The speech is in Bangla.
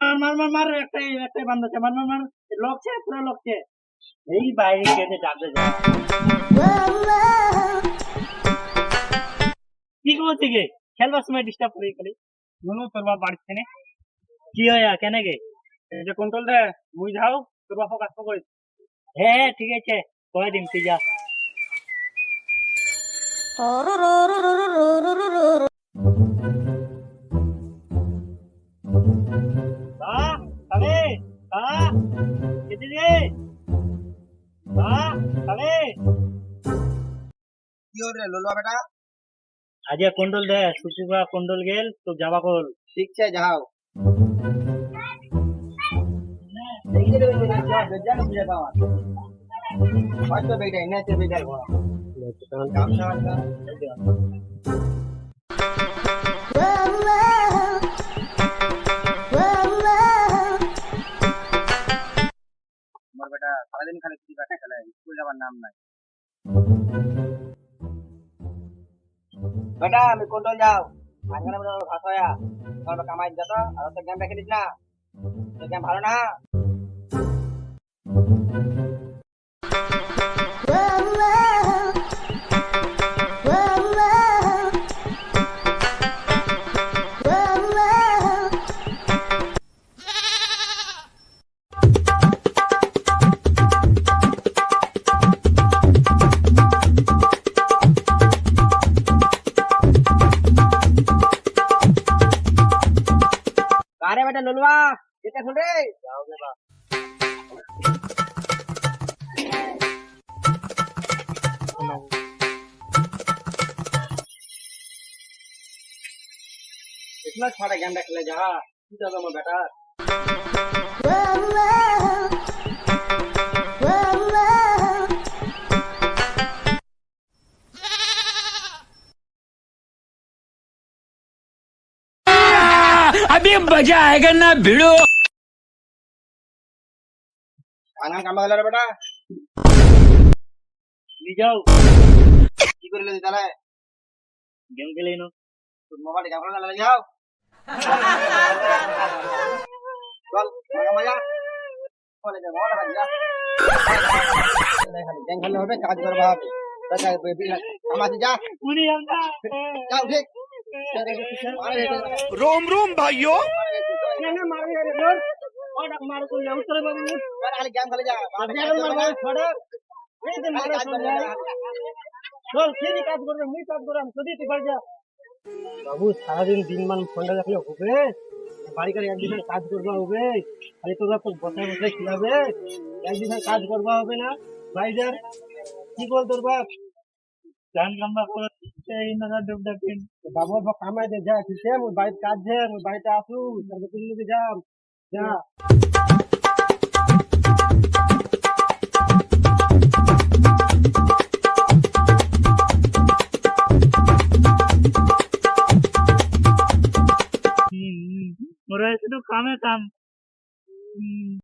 মার মার মার মার লোকছে এই বাইরে কেটে ডাকতে যা কি গে খেলবার সময় ডিস্টার্ব করি, খালি। শুনু তোর বাড়িতে নে কি হয়, কেন গে? কন্ট্রোল তোর বাপ কাজ করিস হ্যাঁ ঠিক আছে। কয়ে দিন তুই যা। বা তবে বা কেটে দে। বা তবে কি হল রে লোলুয়া বেটা? সারাদিন খালি ফ্রি ফায়ার খেলে স্কুল যাবার নাম নাই বেটা আমি কন্ট্রোল যাও আজকে ভাষায়া কামাই যত আর তো গেম খেলিস না তো গেম ভালো না আরে বেটা ললুয়া এটা শুন রে যাও বেটা इतना छोटा गेंडा खेले बेटा अभी मज़ा आएगा ना भिड़ो। खाना कम बेटा যাও কি করিলে তাহলে গেম খেলে নো তোর মোবাইল গেম খেলা যাও চল কামা যা চলে যা মোবাইল যা গেম খেললে হবে কাজ করবা হবে আমাকে যা পুরি আমরা যাও ঠিক रोम रोम भाइयों না বাবু সারাদিন দিন মান ফোনটা রাখলে হবে। বাড়ি করে একদিন কাজ করবা হবে। খালি তোরা তো খিলাবে। একদিন কাজ করবা হবে না। ভাইজার কি বল তোর বাপ? গান গাম্বা করে এই নাগা ডুব ডাকিন বাবু বাবা কামাই দে যা ঠিক আছে মোর বাড়িতে কাজ যে বাড়িতে আসু তারপর তুমি যদি যাম। যা মোরা শুধু কামে কাম